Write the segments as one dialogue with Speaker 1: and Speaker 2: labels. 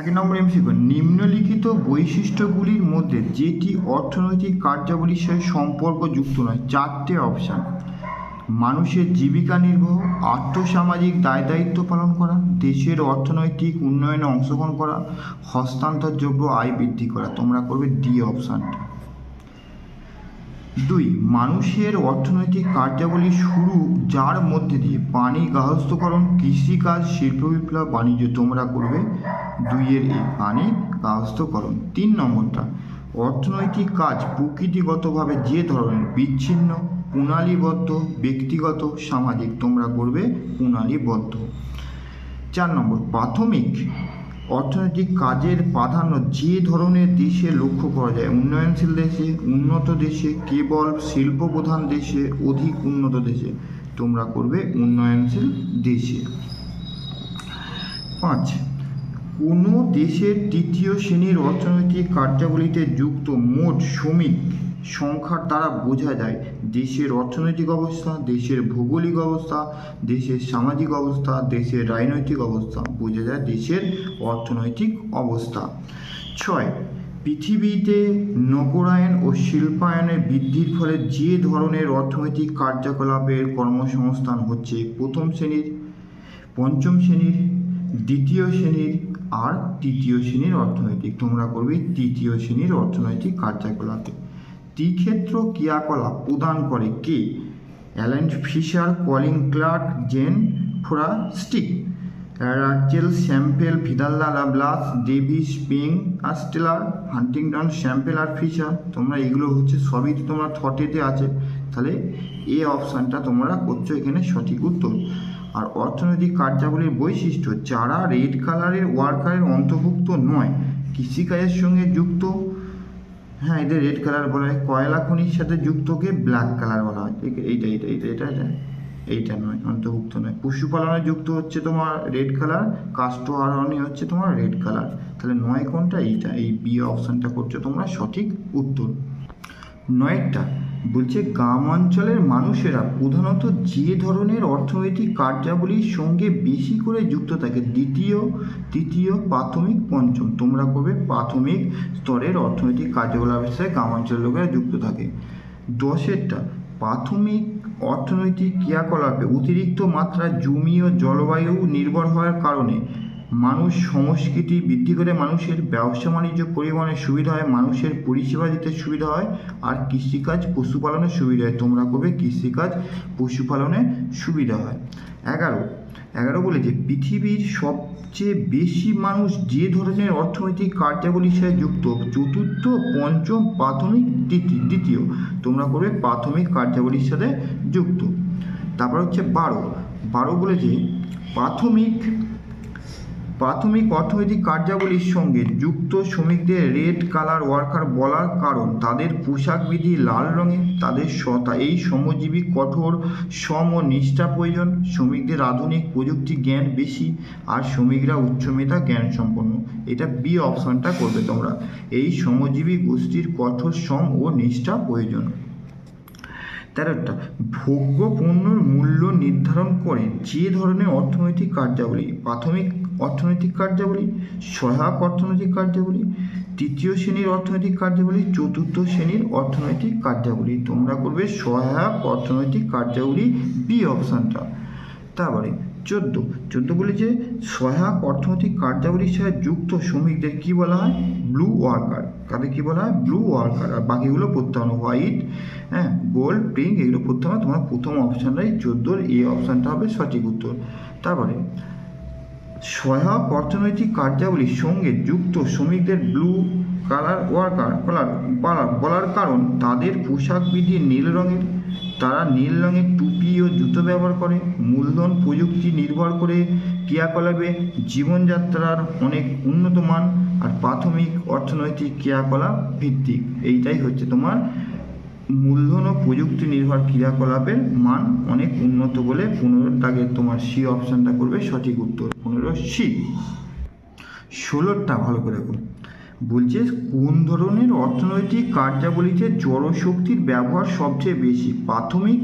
Speaker 1: এক নম্বর এমসিকিউ নিম্নলিখিত বৈশিষ্ট্যগুলির মধ্যে যেটি অর্থনৈতিক কার্যাবলীর সাথে সম্পর্ক যুক্ত নয়, চারটে অপশান। মানুষের জীবিকা নির্বাহ, আর্থসামাজিক দায় দায়িত্ব পালন করা, দেশের অর্থনৈতিক উন্নয়নে অংশগ্রহণ করা, হস্তান্তরযোগ্য আয় বৃদ্ধি করা। তোমরা করবে ডি অপশানটা। দুই, মানুষের অর্থনৈতিক কার্যাবলী শুরু যার মধ্যে দিয়ে পানি গার্হস্থ্যকরণ, কৃষিকাজ, শিল্প বিপ্লব, বাণিজ্য তোমরা করবে। দুইয়ের এই পানি গার্হস্থ্যকরণ। তিন নম্বরটা, অর্থনৈতিক কাজ প্রকৃতিগতভাবে যে ধরনের বিচ্ছিন্ন, প্রণালীবদ্ধ, ব্যক্তিগত, সামাজিক তোমরা করবে, প্রণালীবদ্ধ। চার নম্বর, প্রাথমিক অর্থনৈতিক কাজের প্রাধান্য যে ধরনের দেশে লক্ষ্য করা যায়, উন্নয়নশীল দেশে, উন্নত দেশে, কেবল শিল্প প্রধান দেশে, অধিক উন্নত দেশে, তোমরা করবে উন্নয়নশীল দেশে। পাঁচ, কোনো দেশের তৃতীয় শ্রেণির অর্থনৈতিক কার্যাবলীতে যুক্ত মোট শ্রমিক সংখ্যার দ্বারা বোঝা যায় দেশের অর্থনৈতিক অবস্থা, দেশের ভৌগোলিক অবস্থা, দেশের সামাজিক অবস্থা, দেশের রাজনৈতিক অবস্থা। বোঝা যায় দেশের অর্থনৈতিক অবস্থা। ছয়, পৃথিবীতে নগরায়ন ও শিল্পায়নের বৃদ্ধির ফলে যে ধরনের অর্থনৈতিক কার্যকলাপের কর্মসংস্থান হচ্ছে প্রথম শ্রেণির, পঞ্চম শ্রেণির, দ্বিতীয় শ্রেণির আর তৃতীয় শ্রেণির অর্থনৈতিক। তোমরা করবে তৃতীয় শ্রেণির অর্থনৈতিক কার্যকলাপে। ত্রিক্ষেত্র ক্রিয়াকলাপ প্রদান করে কে? Allen Fisher Colin Clark, Jean Fourastie Ratzel Semple, ভিদাল্লা লাবলাস ডেভিস পিং আস্টেলার হান্টিংটন স্যাম্পেল আর ফিশার। তোমরা এগুলো হচ্ছে সবই তো তোমরা থটেতে আছে। তাহলে এ অপশানটা তোমরা করছ এখানে সঠিক উত্তর। আর অর্থনৈতিক কার্যাবলীর বৈশিষ্ট্য যারা রেড কালারের ওয়ার্কারের অন্তর্ভুক্ত নয়, কৃষিকাজের সঙ্গে যুক্ত হ্যাঁ এটা রেড কালার বলা হয়। কয়লা খনির সাথে যুক্তকে ব্ল্যাক কালার বলা হয়। ঠিক এইটা এইটা এইটা এটা এটা এইটা নয়, অন্তর্ভুক্ত নয়। পশুপালনে যুক্ত হচ্ছে তোমার রেড কালার কাস্ট আহরণে হচ্ছে তোমার রেড কালার তাহলে নয় কোনটা? এইটা, এই বি অপশানটা করছ তোমরা সঠিক উত্তর। নয়টা বলছে, গ্রাম অঞ্চলের মানুষেরা প্রধানত যে ধরনের অর্থনৈতিক কার্যাবলীর সঙ্গে বেশি করে যুক্ত থাকে, দ্বিতীয়, তৃতীয় প্রাথমিক, পঞ্চম। তোমরা করবে প্রাথমিক স্তরের অর্থনৈতিক কার্যকলাপের সাথে গ্রাম অঞ্চলের লোকেরা যুক্ত থাকে? দশেরটা, প্রাথমিক অর্থনৈতিক ক্রিয়াকলাপে অতিরিক্ত মাত্রা জমি ও জলবায়ু নির্ভর হওয়ার কারণে মানুষ সংস্কৃতি বৃদ্ধি করে মানুষের ব্যবসা বাণিজ্য পরিবহনের সুবিধা হয়, মানুষের পরিষেবা দিতে সুবিধা হয় আর কৃষিকাজ পশুপালনের সুবিধা হয়। তোমরা করবে কৃষিকাজ পশুপালনে সুবিধা হয়। এগারো এগারো বলে যে পৃথিবীর সবচেয়ে বেশি মানুষ যে ধরনের অর্থনৈতিক কার্যাবলীর সাথে যুক্ত। চতুর্থ, পঞ্চম, প্রাথমিক দ্বিতীয়। তোমরা করবে প্রাথমিক কার্যাবলীর সাথে যুক্ত। তারপর হচ্ছে বারো। বারো বলেছে প্রাথমিক প্রাথমিক অর্থনৈতিক কার্যাবলীর সঙ্গে যুক্ত শ্রমিকদের রেড কালার ওয়ার্কার বলার কারণ তাদের পোশাক বিধি লাল রঙে তাদের সতা, এই শ্রমজীবী কঠোর শ্রম ও নিষ্ঠা প্রয়োজন, শ্রমিকদের আধুনিক প্রযুক্তি জ্ঞান বেশি আর শ্রমিকরা উচ্চমেধা জ্ঞান সম্পন্ন। এটা বি অপশনটা করবে তোমরা। এই শ্রমজীবী গোষ্ঠীর কঠোর শ্রম ও নিষ্ঠা প্রয়োজন। তেরোটা ভোগ্য পণ্যর মূল্য নির্ধারণ করে যে ধরনের অর্থনৈতিক কার্যাবলী, প্রাথমিক অর্থনৈতিক কার্যাবলী, সহায়ক অর্থনৈতিক কার্যাবলী, তৃতীয় শ্রেণির অর্থনৈতিক কার্যাবলী, চতুর্থ শ্রেণির অর্থনৈতিক কার্যাবলী। তোমরা করবে সহায়ক অর্থনৈতিক কার্যাবলী বি অপশানটা। তারপরে চোদ্দ। চোদ্দ বলি যে সহায়ক অর্থনৈতিক কার্যাবলীর সাথে যুক্ত শ্রমিকদের কি বলা হয়? ব্লু ওয়ার্কার কাদের কি বলা হয়? ব্লু ওয়ার্কার আর বাকিগুলো পড়তে হোয়াইট হ্যাঁ গোল্ড পিঙ্ক এগুলো পড়তে হবে তোমার প্রথম অপশানটাই চোদ্দোর। এই অপশানটা হবে সঠিক উত্তর। তারপরে সহায়ক অর্থনৈতিক কার্যাবলীর সঙ্গে যুক্ত শ্রমিকদের ব্লু কালার ওয়ার্কার কলার বলার বলার কারণ তাদের পোশাক বিধি নীল রঙের। তারা নীল রঙের টুপি ও জুতো ব্যবহার করে, মূলধন প্রযুক্তি নির্ভর করে ক্রিয়াকলাপে জীবনযাত্রার অনেক উন্নত মান আর প্রাথমিক অর্থনৈতিক ক্রিয়াকলাপ ভিত্তিক। এইটাই হচ্ছে তোমার মূলধন ও প্রযুক্তি নির্ভর ক্রিয়াকলাপের মান অনেক উন্নত বলে পনেরো দাগের তোমার সি অপশানটা করবে সঠিক উত্তর। পনেরো সি। ষোলোটা ভালো করে দেখো। বলছে কোন ধরনের অর্থনৈতিক কার্যাবলীতে জড়শক্তির ব্যবহার সবচেয়ে বেশি? প্রাথমিক,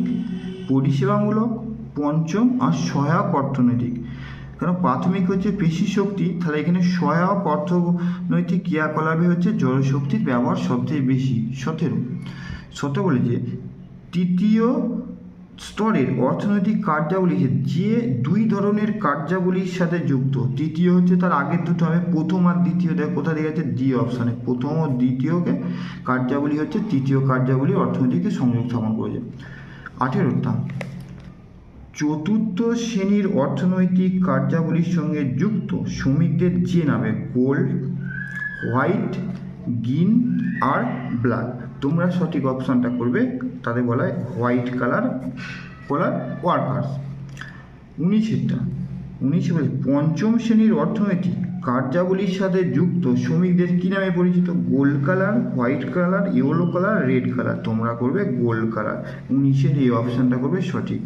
Speaker 1: পরিষেবামূলক, পঞ্চম আর সহায়ক অর্থনৈতিক। কারণ প্রাথমিক হচ্ছে পেশি শক্তি, তাহলে এখানে সহায়ক অর্থনৈতিক ক্রিয়াকলাপে হচ্ছে জড়শক্তির ব্যবহার সবচেয়ে বেশি। সতেরো। সতেরো বলে যে তৃতীয় স্তরের অর্থনৈতিক কার্যাবলী যে দুই ধরনের কার্যাবলীর সাথে যুক্ত, তৃতীয় হচ্ছে তার আগের দুটো হবে, প্রথম আর দ্বিতীয়, দেখ কোথা দিয়ে আছে ডি অপশানে প্রথম ও দ্বিতীয়কে কার্যাবলী হচ্ছে তৃতীয় কার্যাবলী অর্থনীতিকে সংযোগ স্থাপন করেছে। আঠেরোটা চতুর্থ শ্রেণির অর্থনৈতিক কার্যাবলীর সঙ্গে যুক্ত শ্রমিকদের যে নামে গোল্ড হোয়াইট গ্রিন আর ব্ল্যাক তোমরা সঠিক অপশানটা করবে তাদের বলা হয় হোয়াইট কালার কলার ওয়ার্কার্স। উনিশেরটা উনিশে বলে পঞ্চম শ্রেণির অর্থনীতি, কার্যাবলীর সাথে যুক্ত, শ্রমিকদের কী নামে পরিচিত? Gold collar, white collar, yellow collar, red collar. তোমরা করবে গোল্ড কালার। উনিশের এই অপশানটা করবে সঠিক।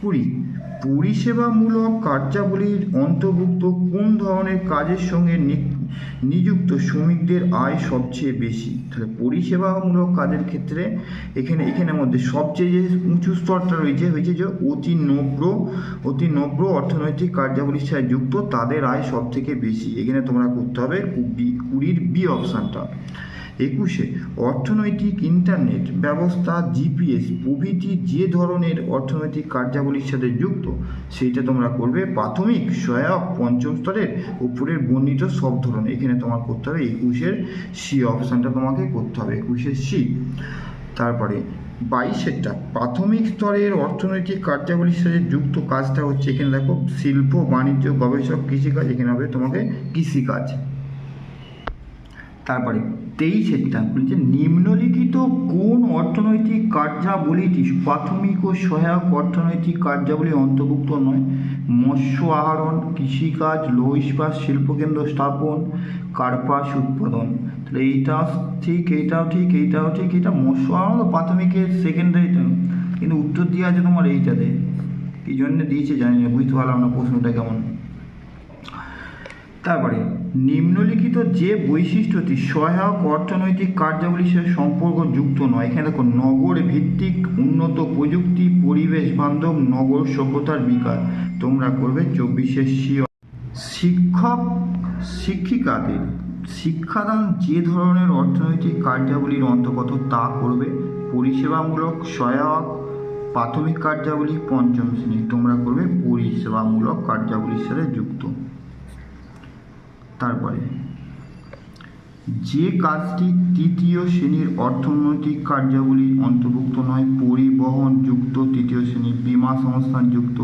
Speaker 1: কুড়ি, পরিষেবামূলক কার্যাবলীর অন্তর্ভুক্ত কোন ধরনের কাজের সঙ্গে নি- নিযুক্ত শ্রমিকদের আয় সবচেয়ে বেশি। তাহলে পরিষেবামূলক কাজের ক্ষেত্রে এখানে এখানের মধ্যে সবচেয়ে যে উঁচু স্তরটা রয়েছে, হয়েছে যে অতি নব্র অতি নব্র অর্থনৈতিক কার্যাবলীর সাথে যুক্ত তাদের আয় সবথেকে বেশি। এখানে তোমরা করতে হবে কুড়ির বি অপশানটা। একুশে, অর্থনৈতিক ইন্টারনেট ব্যবস্থা, জিপিএস প্রভৃতি যে ধরনের অর্থনৈতিক কার্যাবলীর সাথে যুক্ত, সেইটা তোমরা করবে প্রাথমিক, সহায়ক, পঞ্চম স্তরের উপরের বর্ণিত সব ধরনের। এখানে তোমার করতে হবে একুশের সি অপশানটা তোমাকে করতে হবে, একুশের সি তারপরে বাইশেরটা, প্রাথমিক স্তরের অর্থনৈতিক কার্যাবলীর সাথে যুক্ত কাজটা হচ্ছে এখানে দেখো, শিল্প, বাণিজ্য, গবেষক, কৃষিকাজ, এখানে হবে তোমাকে কৃষিকাজ। তারপরে তেইশেরটা বলছে নিম্নলিখিত কোন অর্থনৈতিক কার্যাবলীটি প্রাথমিক ও সহায়ক অর্থনৈতিক কার্যাবলী অন্তর্ভুক্ত নয়? মৎস্য আহরণ, কৃষিকাজ লৌহ ইস্পাত শিল্পকেন্দ্র স্থাপন, কার্পাস উৎপাদন। তাহলে এইটা ঠিক, এইটাও ঠিক এইটাও ঠিক এটা মৎস্য আহরণ তো প্রাথমিকের সেকেন্ডারিতে কিন্তু উত্তর দিয়ে আছে তোমার এইটাতে। কী জন্য দিয়েছে জানি না, বুঝতে পারলাম না প্রশ্নটা কেমন। তারপরে নিম্নলিখিত যে বৈশিষ্ট্যটি সহায়ক অর্থনৈতিক কার্যাবলীর সাথে সম্পর্ক যুক্ত নয়, এখানে দেখো, নগর ভিত্তিক উন্নত প্রযুক্তি, পরিবেশ বান্ধব, নগর সভ্যতার বিকাশ। তোমরা করবে চব্বিশের সিও শিক্ষক, শিক্ষিকাদের শিক্ষাদান যে ধরনের অর্থনৈতিক কার্যাবলীর অন্তর্গত, তা করবে। পরিষেবামূলক, সহায়ক, প্রাথমিক কার্যাবলী, পঞ্চম শ্রেণি। তোমরা করবে পরিষেবামূলক কার্যাবলীর সাথে যুক্ত। তারপরে, যে কাজটি তৃতীয় শ্রেণির অর্থনৈতিক কার্যাবলী অন্তর্ভুক্ত নয়, পরিবহন যুক্ত তৃতীয় শ্রেণির বিমা সংস্থান যুক্ত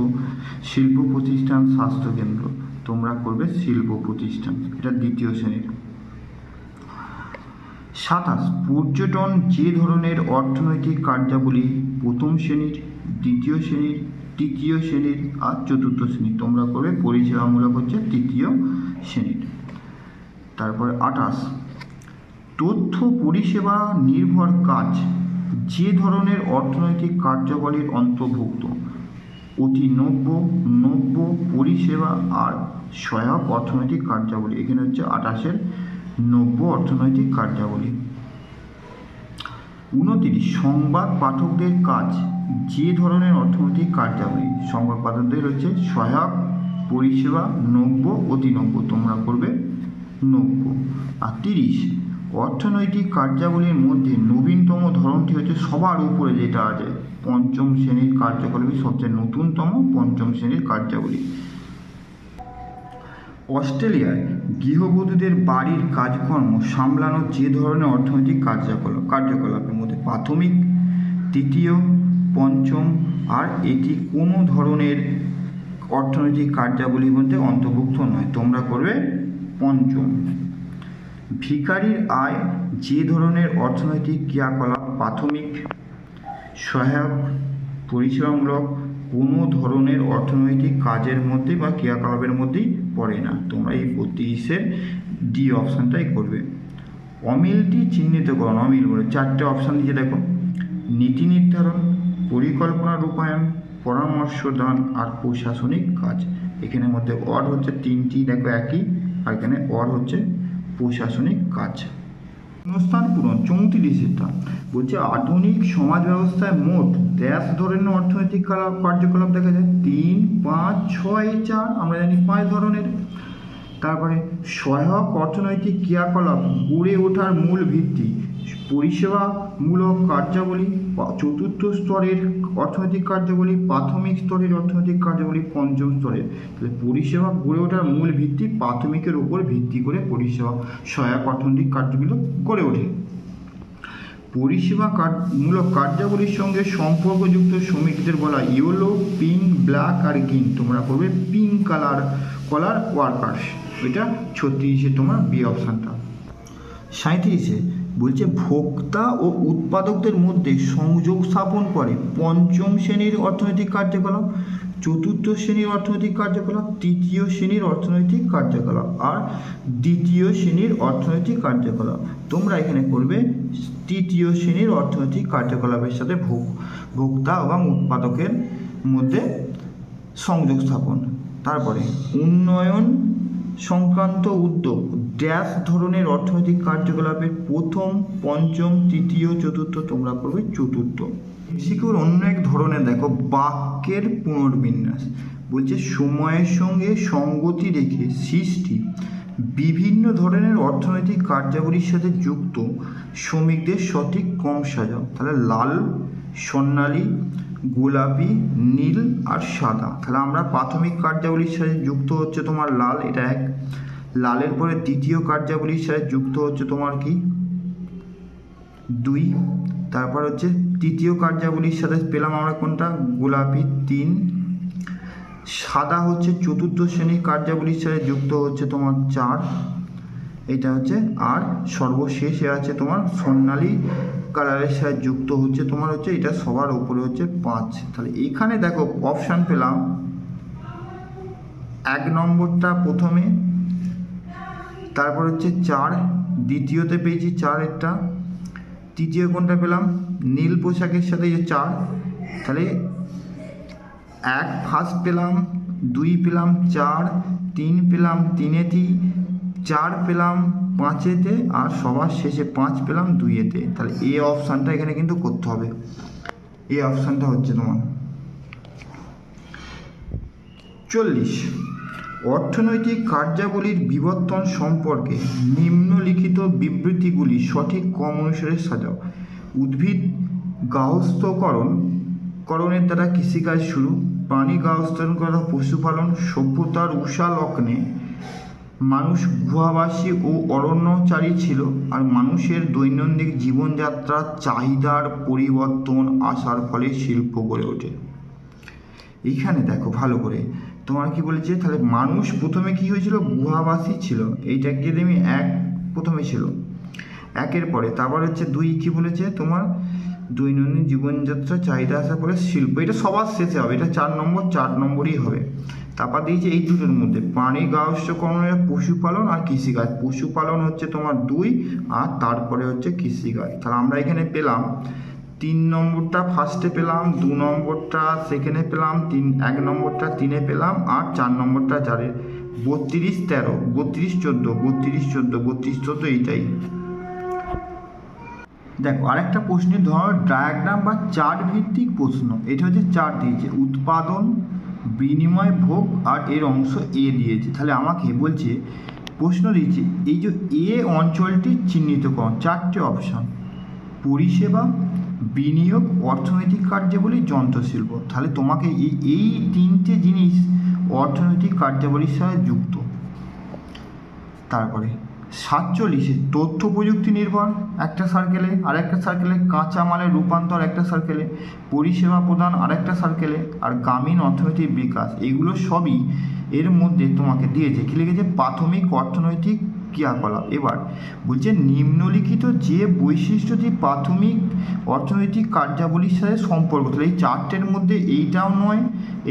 Speaker 1: শিল্প প্রতিষ্ঠান স্বাস্থ্যকেন্দ্র তোমরা করবে শিল্প প্রতিষ্ঠান, এটা দ্বিতীয় শ্রেণির। সাতাশ, পর্যটন যে ধরনের অর্থনৈতিক কার্যাবলী প্রথম শ্রেণির, দ্বিতীয় শ্রেণির, তৃতীয় শ্রেণির আর চতুর্থ শ্রেণির, তোমরা করবে পরিষেবামূলক হচ্ছে তৃতীয় শ্রেণির। তারপরে তথ্য পরিষেবা নির্ভর কাজ যে ধরনের অর্থনৈতিক কার্যাবলীর অন্তর্ভুক্ত। অতি নব্য নব্য পরিষেবা আর সহায়ক অর্থনৈতিক কার্যাবলী। এখানে হচ্ছে আঠাশের নব্য অর্থনৈতিক কার্যাবলী। উনতিরিশ, সংবাদ পাঠকদের কাজ যে ধরনের অর্থনৈতিক কার্যাবলী। সংবাদ পাঠকদের হচ্ছে সহায়ক, পরিষেবা, নব্য, অতি নব্য। তোমরা করবে নব্য আর তিরিশ, অর্থনৈতিক কার্যাবলীর মধ্যে নবীনতম ধরনটি হচ্ছে সবার উপরে যেটা আছে, পঞ্চম শ্রেণির কার্যকলাপই সবচেয়ে নতুনতম পঞ্চম শ্রেণির কার্যাবলী। অস্ট্রেলিয়ায় গৃহবধূদের বাড়ির কাজকর্ম সামলানোর যে ধরনের অর্থনৈতিক কার্যকলাপ কার্যকলাপের মধ্যে প্রাথমিক, তৃতীয়, পঞ্চম আর এটি কোনো ধরনের অর্থনৈতিক কার্যাবলীর মধ্যে অন্তর্ভুক্ত নয়। তোমরা করবে পঞ্চম। ভিখারির আয় যে ধরনের অর্থনৈতিক ক্রিয়াকলাপ প্রাথমিক, সহায়ক, পরিষেবামূলক কোনো ধরনের অর্থনৈতিক কাজের মধ্যে বা ক্রিয়াকলাপের মধ্যেই পড়ে না। তোমরা এই বত্রিশের ডি অপশানটাই করবে। অমিলটি চিহ্নিত চিহ্নিতকরণ অমিল বলে। চারটে অপশান দিয়ে দেখো। নীতি নির্ধারণ, পরিকল্পনা রূপায়ণ, পরামর্শ দান আর প্রশাসনিক কাজ। এখানের মধ্যে অর হচ্ছে তিনটি, দেখো একই। আর এখানে অর হচ্ছে প্রশাসনিক কাজ। শূন্যস্থান পূরণ চৌত্রিশেরটা বলছে, আধুনিক সমাজ ব্যবস্থায় মোট দেশ ধরনের অর্থনৈতিক কালা- কার্যকলাপ দেখা যায়। তিন, পাঁচ, ছয়, চার, আমরা জানি পাঁচ ধরনের। তারপরে, সহায়ক অর্থনৈতিক ক্রিয়াকলাপ গড়ে ওঠার মূল ভিত্তি। পরিষেবামূলক কার্যাবলী চতুর্থ স্তরের অর্থনৈতিক কার্যাবলী, প্রাথমিক স্তরের অর্থনৈতিক কার্যাবলী, পঞ্চম স্তরের। তাহলে পরিষেবা গড়ে ওঠার মূল ভিত্তি প্রাথমিকের উপর ভিত্তি করে পরিষেবা সহায়ক অর্থনৈতিক কার্যগুলো গড়ে ওঠে। পরিষেবা মূলক কার্যাবলীর সঙ্গে সম্পর্কযুক্ত শ্রমিকদের বলা ইয়েলো, পিঙ্ক, ব্ল্যাক আর গ্রিন। তোমরা করবে পিঙ্ক কালার, কলার, ওয়ার্কার্স। এটা ছত্রিশে তোমার বি অপশানটা। সাঁত্রিশে বলছে ভোক্তা ও উৎপাদকদের মধ্যে সংযোগ স্থাপন করে পঞ্চম শ্রেণির অর্থনৈতিক কার্যকলাপ, চতুর্থ শ্রেণির অর্থনৈতিক কার্যকলাপ, তৃতীয় শ্রেণির অর্থনৈতিক কার্যকলাপ আর দ্বিতীয় শ্রেণির অর্থনৈতিক কার্যকলাপ। তোমরা এখানে করবে তৃতীয় শ্রেণির অর্থনৈতিক কার্যকলাপের সাথে ভোগ, ভোক্তা এবং উৎপাদকের মধ্যে সংযোগ স্থাপন। তারপরে উন্নয়ন সংক্রান্ত উদ্যোগ। ড্যাশ ধরনের অর্থনৈতিক কার্যকলাপের প্রথম, পঞ্চম, তৃতীয়, চতুর্থ, তোমরা করবে চতুর্থ। এমসিকিউর অন্য এক ধরনের, দেখো, বাক্যের পুনর্বিন্যাস। বলছে, সময়ের সঙ্গে সঙ্গতি রেখে সৃষ্টি বিভিন্ন ধরনের অর্থনৈতিক কার্যাবলীর সাথে যুক্ত শ্রমিকদের সঠিক কম সাজাও। তাহলে লাল, স্বর্ণালী, গোলাপি, নীল আর সাদা। তাহলে আমরা প্রাথমিক কার্যাবলীর সাথে যুক্ত হচ্ছে তোমার লাল, এটা এক। লালের পরে দ্বিতীয় কার্যাবলীর সাথে যুক্ত হচ্ছে তোমার কি? দুই। তারপর হচ্ছে তৃতীয় কার্যাবলীর সাথে পেলাম আমরা কোনটা? গোলাপি তিন। সাদা হচ্ছে চতুর্থ শ্রেণির কার্যাবলীর সাথে যুক্ত হচ্ছে তোমার চার। এটা হচ্ছে আর সর্বশেষে আছে তোমার স্বর্ণালী কালারের সাথে যুক্ত হচ্ছে তোমার হচ্ছে এটা সবার উপরে হচ্ছে পাঁচ। তাহলে এখানে দেখো অপশান পেলাম। এক নম্বরটা প্রথমে তারপর হচ্ছে চার, দ্বিতীয়তে পেয়েছি চার একটা, তৃতীয় কোনটা পেলাম? নীল পোশাকের সাথে যে চার, তাহলে এক ফার্স্ট পেলাম, দুই পেলাম, চার, তিন পেলাম তিনেতি চার পেলাম পাঁচেতে আর সবার শেষে পাঁচ পেলাম দুইয়েতে তাহলে এ অপশানটা এখানে কিন্তু করতে হবে। এ অপশানটা হচ্ছে তোমার। চল্লিশ। অর্থনৈতিক কার্যাবলীর বিবর্তন সম্পর্কে নিম্নলিখিত বিবৃতিগুলি সঠিক ক্রম অনুসারে সাজাও। উদ্ভিদ গাহস্থকরণ করণের দ্বারা কৃষিকাজ শুরু, প্রাণী গাহস্থকরণ করা পশুপালন, সভ্যতার উষা লগ্নে মানুষ গুহাবাসী ও অরণ্যচারী ছিল আর মানুষের দৈনন্দিন জীবনযাত্রার চাহিদার পরিবর্তন আসার ফলে শিল্প গড়ে ওঠে। এইখানে দেখো ভালো করে। তোমার কি বলেছে? তাহলে মানুষ প্রথমে কি হয়েছিল? গুহাবাসী ছিল। এইটা কি তুমি এক প্রথমে ছিল। একের পরে। তারপর হচ্ছে দুই কি বলেছে? তোমার দৈনন্দিন জীবনযাত্রা, চাহিদা আসার পরে শিল্প। এটা সবার শেষে হবে। এটা চার নম্বর, চার নম্বরই হবে। তারপর দিয়েছে এই দুটোর মধ্যে। প্রাণী গাহস্থকরণের পশুপালন আর কৃষিকাজ। পশুপালন হচ্ছে তোমার দুই আর তারপরে হচ্ছে কৃষিকাজ। তাহলে আমরা এখানে পেলাম তিন নম্বরটা ফার্স্টে পেলাম, দু নম্বরটা সেকেন্ডে পেলাম, তিন, এক নম্বরটা তিনে পেলাম, আর চার নম্বরটা চারে বত্রিশ, তেরো, বত্রিশ, চোদ্দ বত্রিশ চোদ্দ বত্রিশ, চোদ্দ এইটাই। দেখো, আরেকটা প্রশ্নের ধর ডায়াগ্রাম বা চার্ট ভিত্তিক প্রশ্ন, এটা হচ্ছে চার্ট দিয়েছে, উৎপাদন, বিনিময়, ভোগ, আর এর অংশ এ দিয়েছে। তাহলে আমাকে বলছে, প্রশ্ন দিয়েছে, এই যে এ অঞ্চলটি চিহ্নিত করুন চারটে অপশান পরিষেবা বিনিয়োগ, অর্থনৈতিক কার্যাবলী যন্ত্রশিল্প। তাহলে তোমাকে এই এই তিনটে জিনিস অর্থনৈতিক কার্যাবলীর সাথে যুক্ত। তারপরে সাতচল্লিশে তথ্য প্রযুক্তি নির্ভর, একটা সার্কেলে আরেকটা সার্কেলে কাঁচামালের রূপান্তর একটা সার্কেলে পরিষেবা প্রদান আরেকটা সার্কেলে আর গ্রামীণ অর্থনৈতিক বিকাশ। এগুলো সবই এর মধ্যে তোমাকে দিয়েছে। কী লিখেছে প্রাথমিক অর্থনৈতিক ক্রিয়াকলাপ। এবার বলছে, নিম্নলিখিত যে বৈশিষ্ট্যটি প্রাথমিক অর্থনৈতিক কার্যাবলীর সাথে সম্পর্ক তাহলে এই চারটের মধ্যে এইটাও নয়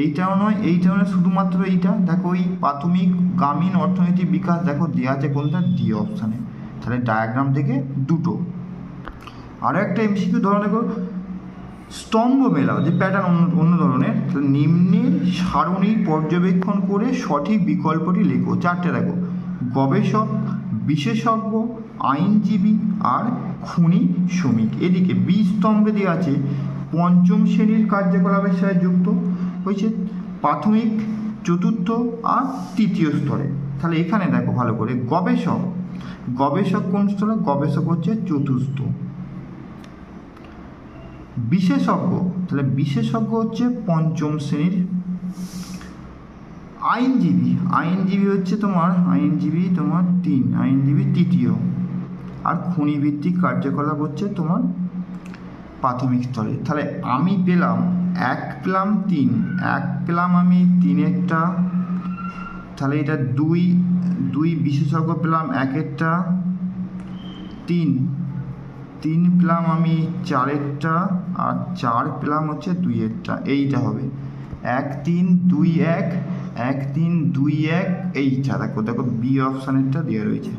Speaker 1: এইটাও নয় এইটাও নয়, শুধুমাত্র এইটা। দেখো, এই প্রাথমিক গ্রামীণ অর্থনৈতিক বিকাশ, দেখো দেওয়া আছে কোনটা? ডি অপশানে। তাহলে ডায়াগ্রাম থেকে দুটো। আরও একটা এমসিকিউ ধরনের স্তম্ভ মেলাও যে প্যাটার্ন অন্য অন্য ধরনের নিম্নের সারণী পর্যবেক্ষণ করে সঠিক বিকল্পটি লেখো। চারটে দেখো গবেষক, বিশেষজ্ঞ, আইনজীবী আর খনি শ্রমিক। এদিকে বি স্তম্ভে আছে পঞ্চম শ্রেণির কার্যকলাপের সাথে যুক্ত। হয়েছে প্রাথমিক, চতুর্থ আর তৃতীয় স্তরে। তাহলে এখানে দেখো ভালো করে, গবেষক। গবেষক কোন স্তরে? গবেষক হচ্ছে চতুর্থ। বিশেষজ্ঞ, তাহলে বিশেষজ্ঞ হচ্ছে পঞ্চম শ্রেণির আইনজীবী আইনজীবী হচ্ছে তোমার, আইনজীবী তোমার তিন, আইনজীবী তৃতীয়। আর খনিভিত্তিক কার্যকলাপ হচ্ছে তোমার প্রাথমিক স্তরে। তাহলে আমি পেলাম এক পেলাম তিন, এক পেলাম আমি তিনেরটা। তাহলে এটা দুই দুই বিশেষজ্ঞ পেলাম একেরটা। তিন তিন পেলাম আমি চারেরটা আর চার পেলাম হচ্ছে দুইয়েরটা। এইটা হবে। এক, তিন, দুই, এক এক, তিন, দুই, এক এইটা দেখো দেখো বি অপশানেরটা দেওয়া রয়েছে।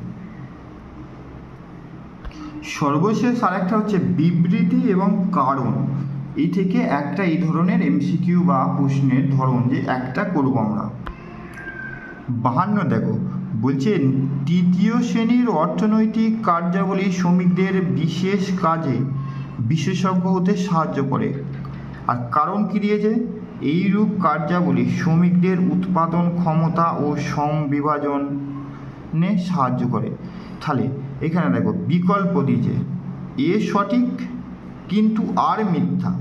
Speaker 1: সর্বশেষ আরেকটা হচ্ছে বিবৃতি এবং কারণ। এই থেকে একটা এই ধরনের এমসিকিউ বা প্রশ্নের ধরন যে একটা করব আমরা। বাহান্ন দেখো, বলছে তৃতীয় শ্রেণির অর্থনৈতিক কার্যাবলী শ্রমিকদের বিশেষ কাজে বিশেষজ্ঞ হতে সাহায্য করে। আর কারণ কী দিয়েছে? এইরূপ কার্যাবলী শ্রমিকদের উৎপাদন ক্ষমতা ও সংবিভাজনে সাহায্য করে। তাহলে এখানে দেখো, বিকল্প দিয়েছে এ সঠিক কিন্তু আর মিথ্যা।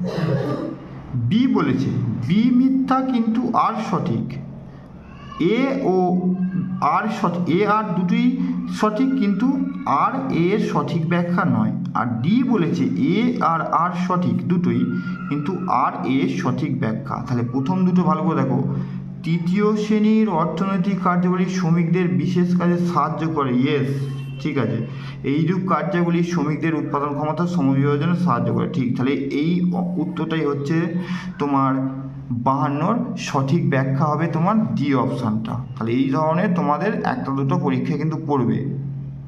Speaker 1: বি বলেছে, বি মিথ্যা কিন্তু আর সঠিক। এ ও আর সঠিক এ আর দুটোই সঠিক কিন্তু আর এর সঠিক ব্যাখ্যা নয়। আর ডি বলেছে এ আর আর সঠিক দুটোই কিন্তু আর এ সঠিক ব্যাখ্যা। তাহলে প্রথম দুটো ভালো করে দেখো। তৃতীয় শ্রেণির অর্থনৈতিক কার্যাবলী শ্রমিকদের বিশেষ কাজে সাহায্য করে। ইয়েস ঠিক আছে। এইরূপ কার্যাবলী শ্রমিকদের উৎপাদন ক্ষমতা সমবিভাজনে সাহায্য করে। ঠিক, তাহলে এই উত্তরটাই হচ্ছে তোমার বাহান্নর সঠিক ব্যাখ্যা হবে তোমার ডি অপশানটা তাহলে এই ধরনের তোমাদের একটা দুটো পরীক্ষা কিন্তু পড়বে।